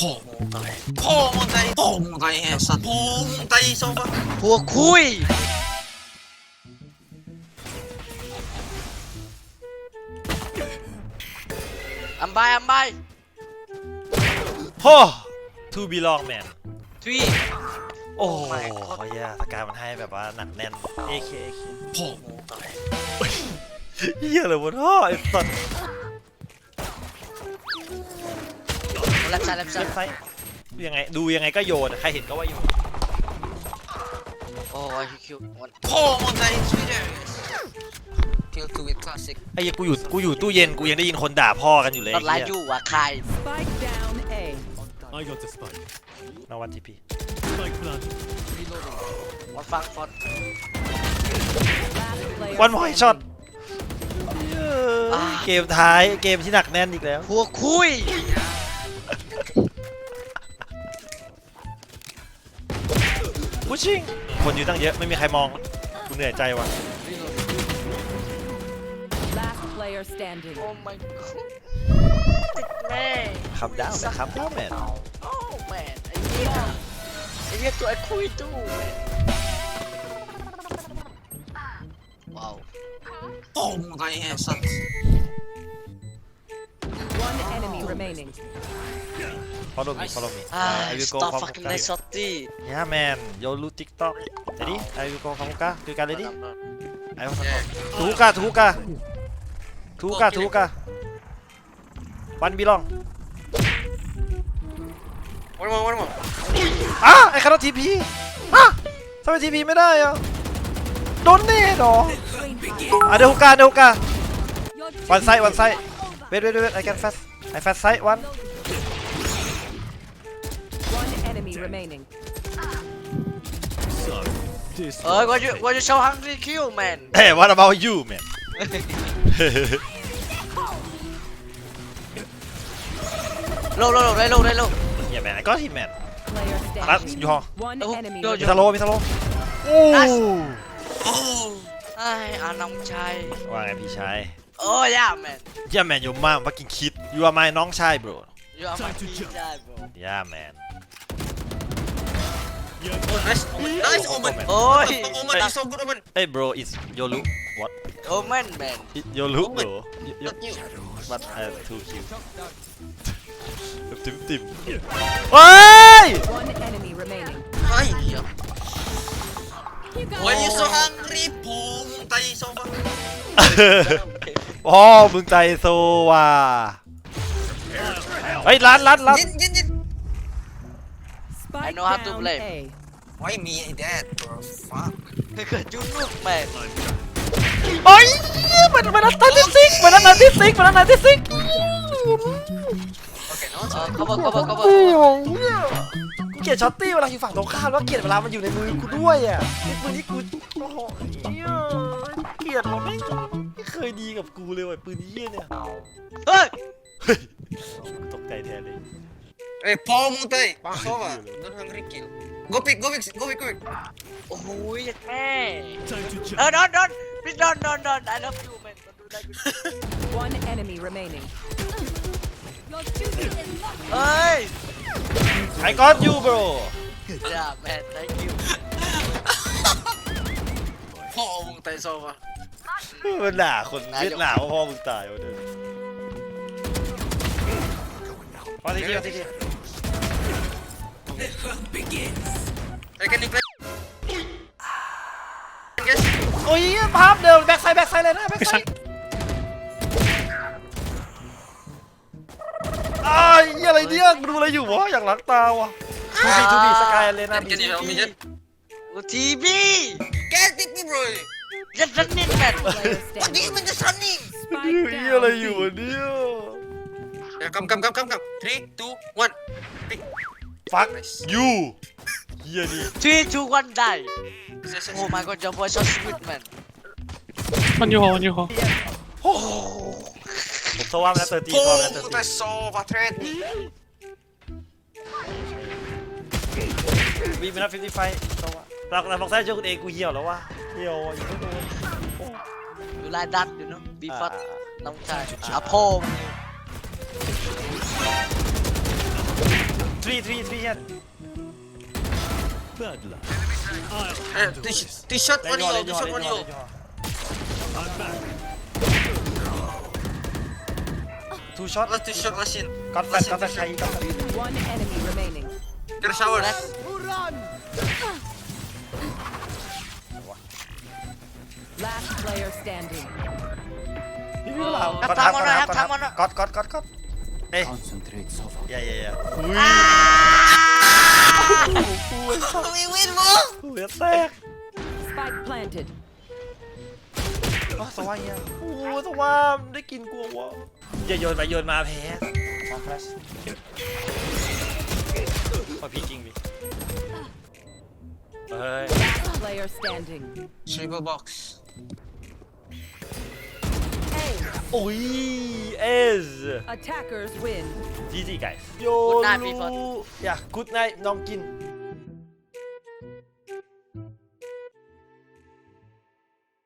พ่อมึงตายพ่อมึงตายพ่อมึงตายไอ้สัตว์พ่อมึงตายโซฟาพวกคุยอัมบายอัมบายโฮ้ทูบีลองแมนทวีโอ้โห my god เฮียสกายมันให้แบบว่าหนักแน่น AK AK พ่อมึงตายเฮียเลยวะท่อไอ้สัตว์ แลบซ้ายแลบซ้าเว็ยบไซต์ดูยังไงดูยังไงก็โยนใครเห็นก็ว่าโยนโอ้ยคิววันพ่อมึงตายสวีเดน Kill to it classic ไอ้เหี้ยกูอยู่กูอยู่ตู้เย็นกูยังได้ยินคนด่าพ่อกันอยู่เลยตอนไลไอ้ฟ์อเหี้ยยู่อะใคร Spike down A. I got the spike. นวันทีพี Spike planted. วันฟังฟอน Last player วันหมอย standing. ช็อตอ่าเกมท้ายเกมที่หนักแน่นอีกแล้วพวกคุย พุชชิ่งคนอยู่ตั้งเยอะไม่มีใครมองกูเหนื่อยใจว่ะ Last player standing. โอ้ my god ติดแม่ขับดาวน์นะครับดาวน์แมนโอ้แม่ไอ้เหี้ยไอ้เหี้ยตัวไอ้คุยตู้แม่ว้าวพ่อมึงตายไอ้สัตว์ One enemy remaining. Follow me follow me อ่า I will go stop from fucking nice shotty yeah man yo lu tiktok ready I will go from Hookah do you guys ready I will go to Hookah to Hookah to Hookah to Hookah one belong one more one more อะไอ้คาร์ทีพีอะทำไมทีพีไม่ได้อะโดนเน่ดอกอะเดี๋ยวฮุกาเดี๋ยวฮุกา one side one side wait wait wait I can fast I fast side one One enemy remaining. So, this เอ้ย what you what you show hungry kill man hey what about you man โลโลโลได้โลได้โล yeah man I got him man Player รัด standing. อยู่ห้อง One Oh, enemy. no, มี remaining. สโลว์มีสโลว์โอ้ Nice. โอ้ไอ้อาน้องชายว่าไงพี่ชายโอ้ยา man yeah man your mom fucking kid you are my น้องชาย bro you are my Time to key jump. guy bro yeah man oh nice omen nice omen โอ้ย omen is so good omen hey bro it's Yolu what โอ้แม่น man It- Yolu Oh, bro Y- y- not you but I have two kills ติมติมเฮ้ย One enemy remaining. ไอ้เหี้ย Why you so hungry พ่อมึงตายโซฟาพ่อมึงใจโซว่ะเฮ้ยรัดรัดรัดยินยินยิน Spike know how to down play. A. why me and that bro fuck เกิดจุดลูก man โอ้ยเหมือนเหมือนนัดที่ซิกเหมือนนัดที่ซิกเหมือนนัดที่ซิก okay no เออ cover cover cover กูเกลียดช็อตตี้เวลาอยู่ฝั่งตรงข้ามแล้วเกลียดเวลามันอยู่ในมือกูด้วยอะไอ้ปืนนี้กูโอ้โหเหี้ยเกลียดมันไม่ไม่เคยดีกับกูเลยว่ะปืนเหี้ยเนี่ยเฮ้ยเฮ้ยตกใจแทนเลย hey พ่อมึงตา ยโซฟา don't hungry kill go pick go pick go pick go pick โอ้ยแม่ time to เออ jump. don't don't please don't don't don't I love you man don't do that One enemy remaining. เฮ้ย I got you bro yeah man thank you พ่อมึงตายโซฟามันด่าคนเวียดนามว่าพ่อมึงตายวะเดินพอทีเดียวทีเดียว Hey, can you play? Guys, โอ้ยภาพเดิมแบ็คไซด์แบ็คไซด์เลยนะแบ็คไซด์อ้ายเหี้ยอะไรเนี่ยมึงดูอะไรอยู่วะอยากล้างตาวะทูบีทูบีสกายเลยนะ can you help me just? โอ้ทีบี Can't take me, bro. ยัดรันนินแมน Player What do you standing. mean just running? Spike เหี้ยอะไร down อยู่ B. วะเนี่ย Yeah, come, come, come, come, come. Three, two, one. Pick. ฟัก Nice. ยู เหี้ยนี่ three two one die Yes, yes, yes. oh my god your boy so sweet man On your hole, on your hole. ผมโซว่ามันนะเตอร์ตีพอมันนะเตอร์ Oh, ตี that's so bad threat. วีเป็นนับฟิฟตี้ไฟโซว่าเราเราบอกใส่เจ้าคุณเองกูเหี่ยวแล้ววะเหี่ยวอะยังไม่โดน you like that you know be อ่า fat น้องชายอะพ่อมึง three three three here Bad luck. I'll เอ้ย handle ตี this. ตีช็อต Let วัน me นี้ go, โอ let me ตี go, ช็อต let วัน me นี้ go, โอ let me go. I'm back. two shot แล้วตีช็อตลาชิน got flash got flash high got flash One enemy remaining. เกิร์ชาวเวอร์ Last player standing. ก็ทำก็ทำก็ทำก็ก็ก็ก็เอ้ย Concentrate, Sova. อย่าอย่าอย่า มีวินมั้งหัวแตก Spike planted. อ๋อสวายเนี่ยโอ้สวามได้กินกลัววะอย่าโยนไปโยนมาแพ้มาคลาสพอพี่จริงพี่เฮ้ย Last player standing. ทริปเปิลบ็อกซ์โอ้ยเอ ส Attackers win. GG guys โย Good night, people. yeah good night น้องกิน